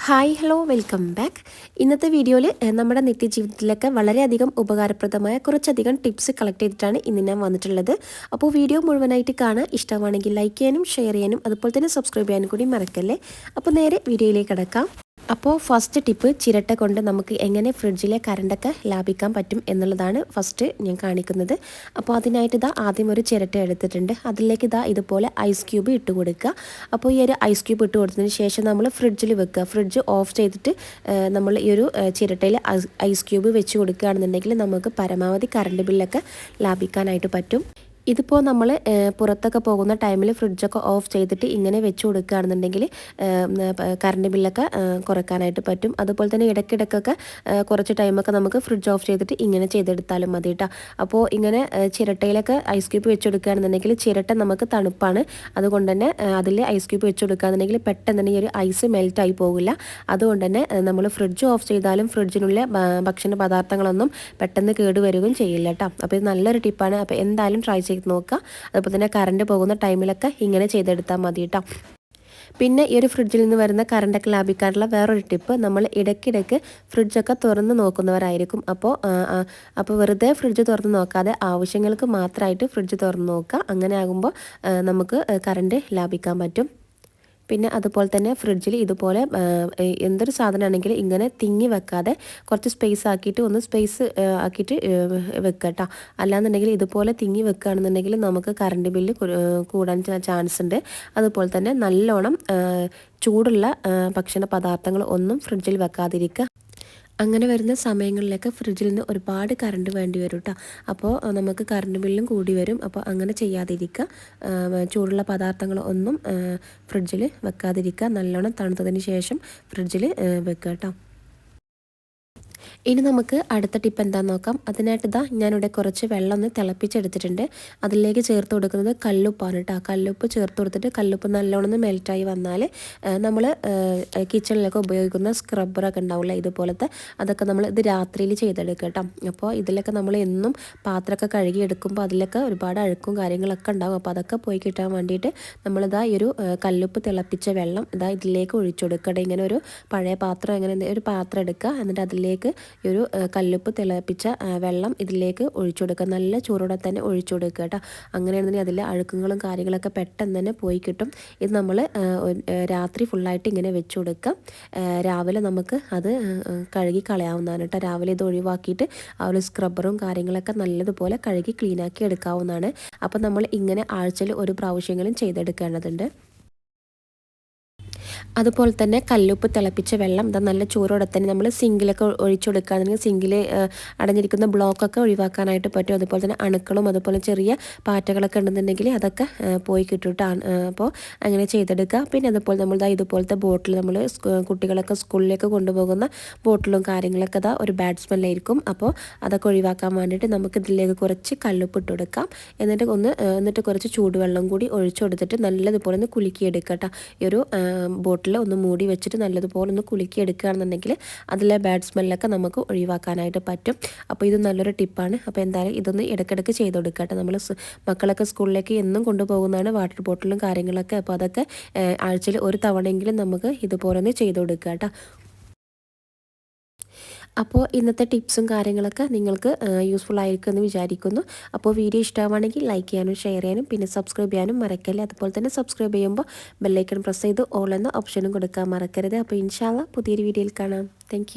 Hi hello welcome back ഇന്നത്തെ വീഡിയോയിൽ നമ്മുടെ നിത്യജീവിതത്തിലൊക്കെ വളരെയധികം ഉപകാരപ്രദമായ കുറച്ചധികം ടിപ്സ് കളക്ട് ചെയ്തിട്ടാണ് ഇന്ന് ഞാൻ വന്നിട്ടുള്ളത്. അപ്പോൾ വീഡിയോ മുഴുവനായിട്ട് കാണാൻ ഇഷ്ടമാണെങ്കിൽ ലൈക്ക് ചെയ്യാനും ഷെയർ ചെയ്യാനും അതുപോലെ തന്നെ സബ്സ്ക്രൈബ് ചെയ്യാനും കൂടി മറക്കല്ലേ? അപ്പോൾ നേരെ വീഡിയോയിലേക്ക് കിടക്കാം. അപ്പോൾ ഫസ്റ്റ് ടിപ്പ് ചിരട്ട കൊണ്ട് നമുക്ക് എങ്ങനെ ഫ്രിഡ്ജിലെ കറണ്ടൊക്കെ ലാഭിക്കാൻ പറ്റും എന്നുള്ളതാണ് ഫസ്റ്റ് ഞാൻ കാണിക്കുന്നത്. അപ്പോൾ അതിനായിട്ട് ഇതാ ആദ്യം ഒരു ചിരട്ട എടുത്തിട്ടുണ്ട്. അതിലേക്ക് ഇതാ ഇതുപോലെ ഐസ് ക്യൂബ് ഇട്ട് കൊടുക്കുക. അപ്പോൾ ഈ ഒരു ഐസ് ക്യൂബ് ഇട്ട് കൊടുത്തതിന് ശേഷം നമ്മൾ ഫ്രിഡ്ജിൽ വെക്കുക. ഫ്രിഡ്ജ് ഓഫ് ചെയ്തിട്ട് നമ്മൾ ഈ ഒരു ചിരട്ടയിൽ ഐസ് ക്യൂബ് വെച്ച് കൊടുക്കുകയാണെന്നുണ്ടെങ്കിൽ നമുക്ക് പരമാവധി കറണ്ട് ബില്ലൊക്കെ ലാഭിക്കാനായിട്ട് പറ്റും. ഇതിപ്പോൾ നമ്മൾ പുറത്തൊക്കെ പോകുന്ന ടൈമിൽ ഫ്രിഡ്ജൊക്കെ ഓഫ് ചെയ്തിട്ട് ഇങ്ങനെ വെച്ച് കൊടുക്കുകയാണെന്നുണ്ടെങ്കിൽ കറണ്ട് ബില്ലൊക്കെ കുറയ്ക്കാനായിട്ട് പറ്റും. അതുപോലെ തന്നെ ഇടയ്ക്കിടയ്ക്കൊക്കെ കുറച്ച് ടൈമൊക്കെ നമുക്ക് ഫ്രിഡ്ജ് ഓഫ് ചെയ്തിട്ട് ഇങ്ങനെ ചെയ്തെടുത്താലും മതി കേട്ടോ അപ്പോൾ ഇങ്ങനെ ചിരട്ടയിലൊക്കെ ഐസ് ക്യൂബ് വെച്ച് കൊടുക്കുകയാണെന്നുണ്ടെങ്കിൽ ചിരട്ട നമുക്ക് തണുപ്പാണ്. അതുകൊണ്ട് തന്നെ അതിൽ ഐസ് ക്യൂബ് വെച്ച് കൊടുക്കുകയാണെന്നുണ്ടെങ്കിൽ പെട്ടെന്ന് തന്നെ ഈ ഒരു ഐസ് മെൽറ്റായി പോകില്ല. അതുകൊണ്ട് തന്നെ നമ്മൾ ഫ്രിഡ്ജ് ഓഫ് ചെയ്താലും ഫ്രിഡ്ജിനുള്ള ഭക്ഷണ പദാർത്ഥങ്ങളൊന്നും പെട്ടെന്ന് കേടുവരികയും ചെയ്യില്ല കേട്ടോ അപ്പോൾ ഇത് നല്ലൊരു ടിപ്പാണ്. അപ്പോൾ എന്തായാലും ട്രൈ ചെയ്ത് നോക്കുക. അതുപോലെ തന്നെ കറണ്ട് പോകുന്ന ടൈമിലൊക്കെ ഇങ്ങനെ ചെയ്തെടുത്താൽ മതി കേട്ടോ പിന്നെ ഈ ഒരു ഫ്രിഡ്ജിൽ നിന്ന് വരുന്ന കറണ്ടൊക്കെ ലാഭിക്കാനുള്ള വേറൊരു ടിപ്പ് നമ്മൾ ഇടയ്ക്കിടയ്ക്ക് ഫ്രിഡ്ജൊക്കെ തുറന്ന് നോക്കുന്നവരായിരിക്കും. അപ്പോൾ അപ്പോൾ വെറുതെ ഫ്രിഡ്ജ് തുറന്ന് നോക്കാതെ ആവശ്യങ്ങൾക്ക് മാത്രമായിട്ട് ഫ്രിഡ്ജ് തുറന്ന് നോക്കുക. അങ്ങനെ ആകുമ്പോൾ നമുക്ക് കറണ്ട് ലാഭിക്കാൻ പറ്റും. പിന്നെ അതുപോലെ തന്നെ ഫ്രിഡ്ജിൽ ഇതുപോലെ എന്തൊരു സാധനമാണെങ്കിലും ഇങ്ങനെ തിങ്ങി വെക്കാതെ കുറച്ച് സ്പേസ് ആക്കിയിട്ട് ഒന്ന് സ്പേസ് ആക്കിയിട്ട് വെക്കുക കേട്ടോ അല്ലാന്നുണ്ടെങ്കിൽ ഇതുപോലെ തിങ്ങി വെക്കുകയാണെന്നുണ്ടെങ്കിൽ നമുക്ക് കറണ്ട് ബില്ല് കൂടാൻ ചാൻസ് ഉണ്ട്. അതുപോലെ തന്നെ നല്ലോണം ചൂടുള്ള ഭക്ഷണ പദാർത്ഥങ്ങൾ ഒന്നും ഫ്രിഡ്ജിൽ വെക്കാതിരിക്കുക. അങ്ങനെ വരുന്ന സമയങ്ങളിലൊക്കെ ഫ്രിഡ്ജിൽ നിന്ന് ഒരുപാട് കറണ്ട് വേണ്ടി വരും കേട്ടോ അപ്പോൾ നമുക്ക് കറണ്ട് ബില്ലും കൂടി വരും. അപ്പോൾ അങ്ങനെ ചെയ്യാതിരിക്കുക ചൂടുള്ള പദാർത്ഥങ്ങൾ ഒന്നും ഫ്രിഡ്ജിൽ വെക്കാതിരിക്കുക നല്ലോണം തണുത്തതിന് ശേഷം ഫ്രിഡ്ജിൽ വെക്കുക കേട്ടോ ഇനി നമുക്ക് അടുത്ത ടിപ്പ് എന്താണെന്ന് നോക്കാം. അതിനായിട്ട് ഇതാ ഞാനിവിടെ കുറച്ച് വെള്ളം ഒന്ന് തിളപ്പിച്ചെടുത്തിട്ടുണ്ട്. അതിലേക്ക് ചേർത്ത് കൊടുക്കുന്നത് കല്ലുപ്പാണ് കേട്ടോ കല്ലുപ്പ് ചേർത്ത് കൊടുത്തിട്ട് കല്ലുപ്പ് നല്ലോണം മെൽറ്റായി വന്നാൽ നമ്മൾ കിച്ചണിലൊക്കെ ഉപയോഗിക്കുന്ന സ്ക്രബ്ബറൊക്കെ ഉണ്ടാവില്ല ഇതുപോലത്തെ അതൊക്കെ നമ്മൾ ഇത് രാത്രിയിൽ ചെയ്തെടുക്കുക കേട്ടോ അപ്പോൾ ഇതിലൊക്കെ നമ്മൾ എന്നും പാത്രമൊക്കെ കഴുകി എടുക്കുമ്പോൾ അതിലൊക്കെ ഒരുപാട് അഴുക്കും കാര്യങ്ങളൊക്കെ ഉണ്ടാവും. അപ്പോൾ അതൊക്കെ പോയി കിട്ടാൻ വേണ്ടിയിട്ട് നമ്മളിതാ ഈ ഒരു കല്ലുപ്പ് തിളപ്പിച്ച വെള്ളം ഇതാ ഇതിലേക്ക് ഒഴിച്ചു കൊടുക്കട്ടെ ഇങ്ങനെ ഒരു പഴയ പാത്രം ഇങ്ങനെ ഒരു പാത്രം എടുക്കുക. എന്നിട്ട് അതിലേക്ക് ഈ ഒരു കല്ലുപ്പ് തിളപ്പിച്ച വെള്ളം ഇതിലേക്ക് ഒഴിച്ചു കൊടുക്കുക. നല്ല ചൂടോടെ തന്നെ ഒഴിച്ചു കൊടുക്കുക കേട്ടോ അങ്ങനെയാണെന്നുണ്ടെങ്കിൽ അതിലെ അഴുക്കുകളും കാര്യങ്ങളൊക്കെ പെട്ടെന്ന് തന്നെ പോയി കിട്ടും. ഇത് നമ്മൾ രാത്രി ഫുള്ളായിട്ട് ഇങ്ങനെ വെച്ചു കൊടുക്കുക രാവിലെ നമുക്ക് അത് കഴുകി കളയാവുന്നതാണ് കേട്ടോ രാവിലെ ഇത് ഒഴിവാക്കിയിട്ട് ആ ഒരു സ്ക്രബ്ബറും കാര്യങ്ങളൊക്കെ നല്ലതുപോലെ കഴുകി ക്ലീനാക്കി എടുക്കാവുന്നതാണ്. അപ്പോൾ നമ്മൾ ഇങ്ങനെ ആഴ്ചയിൽ ഒരു പ്രാവശ്യങ്ങളും ചെയ്തെടുക്കേണ്ടതുണ്ട്. അതുപോലെ തന്നെ കല്ലുപ്പ് തിളപ്പിച്ച വെള്ളം ഇതാ നല്ല ചോറോടെ തന്നെ നമ്മൾ സിങ്കിലൊക്കെ ഒഴിച്ചു കൊടുക്കുകയാണെങ്കിൽ സിങ്കിൽ അടഞ്ഞിരിക്കുന്ന ബ്ലോക്കൊക്കെ ഒഴിവാക്കാനായിട്ട് പറ്റും. അതുപോലെ തന്നെ അണുക്കളും അതുപോലെ ചെറിയ പാറ്റകളൊക്കെ ഉണ്ടെന്നുണ്ടെങ്കിൽ അതൊക്കെ പോയി കിട്ടിയിട്ടാണ് അപ്പോൾ അങ്ങനെ ചെയ്തെടുക്കുക പിന്നെ അതുപോലെ നമ്മൾ ഇതാ ഇതുപോലത്തെ ബോട്ടിൽ നമ്മൾ കുട്ടികളൊക്കെ സ്കൂളിലേക്ക് കൊണ്ടുപോകുന്ന ബോട്ടിലും കാര്യങ്ങളൊക്കെ ഇതാ ഒരു ബാഡ് സ്മെല്ലായിരിക്കും. അപ്പോൾ അതൊക്കെ ഒഴിവാക്കാൻ വേണ്ടിയിട്ട് നമുക്ക് ഇതിലേക്ക് കുറച്ച് കല്ലുപ്പ് ഇട്ട് കൊടുക്കാം. എന്നിട്ട് ഒന്ന് എന്നിട്ട് കുറച്ച് ചൂടുവെള്ളം കൂടി ഒഴിച്ചു കൊടുത്തിട്ട് നല്ലതുപോലെ ഒന്ന് കുലുക്കിയെടുക്കുക കേട്ടോ ഈ ഒരു ബോട്ടിൽ ഒന്ന് മൂടി വെച്ചിട്ട് നല്ലതുപോലെ ഒന്ന് കുലുക്കി എടുക്കുകയാണെന്നുണ്ടെങ്കിൽ അതിലെ ബാഡ് സ്മെല്ലൊക്കെ നമുക്ക് ഒഴിവാക്കാനായിട്ട് പറ്റും. അപ്പോൾ ഇത് നല്ലൊരു ടിപ്പാണ്. അപ്പോൾ എന്തായാലും ഇതൊന്ന് ഇടയ്ക്കിടയ്ക്ക് ചെയ്ത് കൊടുക്കട്ടെ നമ്മൾ മക്കളൊക്കെ സ്കൂളിലേക്ക് എന്നും കൊണ്ടുപോകുന്നതാണ് വാട്ടർ ബോട്ടിലും കാര്യങ്ങളൊക്കെ. അപ്പോൾ അതൊക്കെ ആഴ്ചയിൽ ഒരു തവണയെങ്കിലും നമുക്ക് ഇതുപോലെ ഒന്ന് ചെയ്ത് കൊടുക്കുക കേട്ടോ. അപ്പോൾ ഇന്നത്തെ ടിപ്സും കാര്യങ്ങളൊക്കെ നിങ്ങൾക്ക് യൂസ്ഫുൾ ആയിരിക്കുമെന്ന് വിചാരിക്കുന്നു. അപ്പോൾ വീഡിയോ ഇഷ്ടമാണെങ്കിൽ ലൈക്ക് ചെയ്യാനും ഷെയർ ചെയ്യാനും പിന്നെ സബ്സ്ക്രൈബ് ചെയ്യാനും മറക്കല്ലേ. അതുപോലെ തന്നെ സബ്സ്ക്രൈബ് ചെയ്യുമ്പോൾ ബെല്ലൈക്കൺ പ്രസ് ചെയ്ത് ഓൾ എന്ന ഓപ്ഷനും കൊടുക്കാൻ മറക്കരുത്. അപ്പോൾ ഇൻഷാല്ല പുതിയൊരു വീഡിയോയിൽ കാണാം. താങ്ക്